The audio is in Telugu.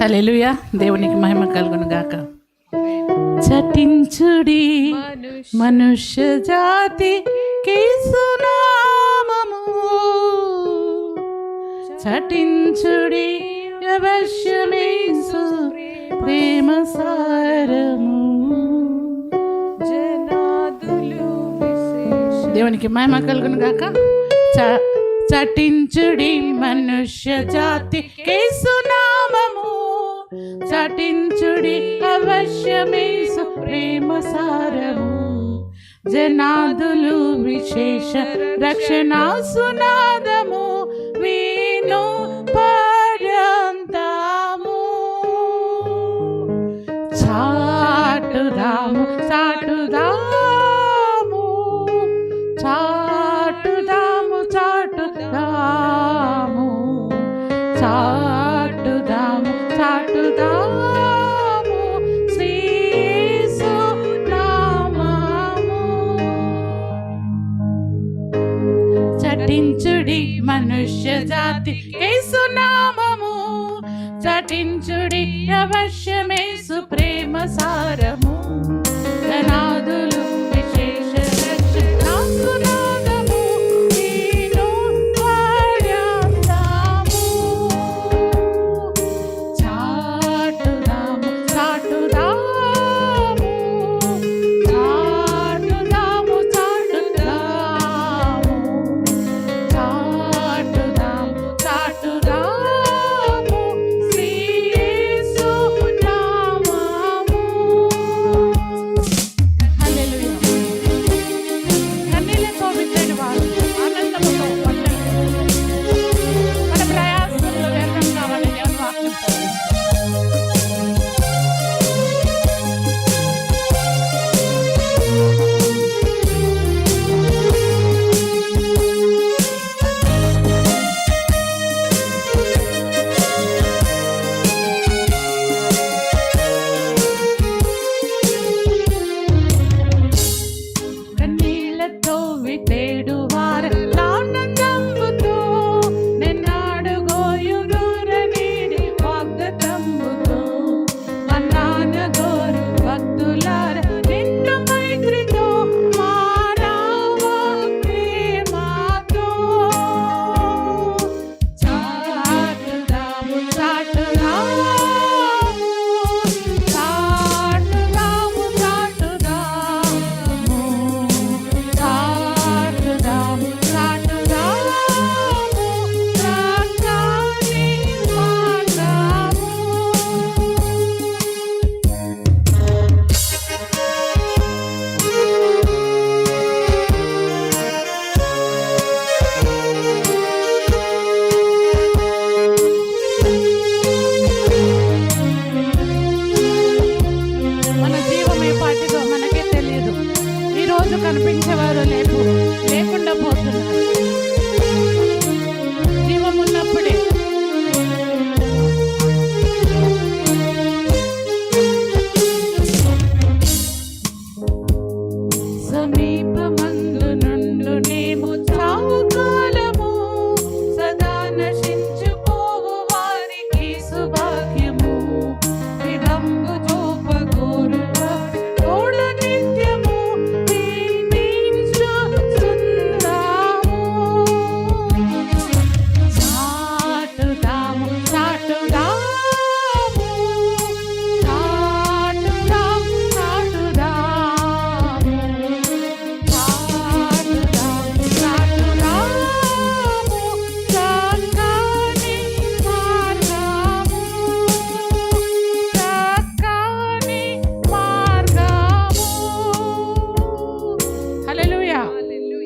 హల్లెలూయా. దేవునికి మహిమ కలుగును గాక చటించుడి మనుష్య జాతి కేసునామము చటించుడి అవశ్యమేసు ప్రేమ సారము. జనాదులు దేవునికి మహిమ కలుగును గాక చ- చటించుడి మనుష్య జాతి కేసునామము చటించుడి అవశ్యమేసు ప్రేమ సారము. జనాదులు విశేష రక్షణ సునాదము. వీను మనుష్య జాతి సునామము చటించుడి అవశ్యమేసు ప్రేమ సారము. ధనాదులు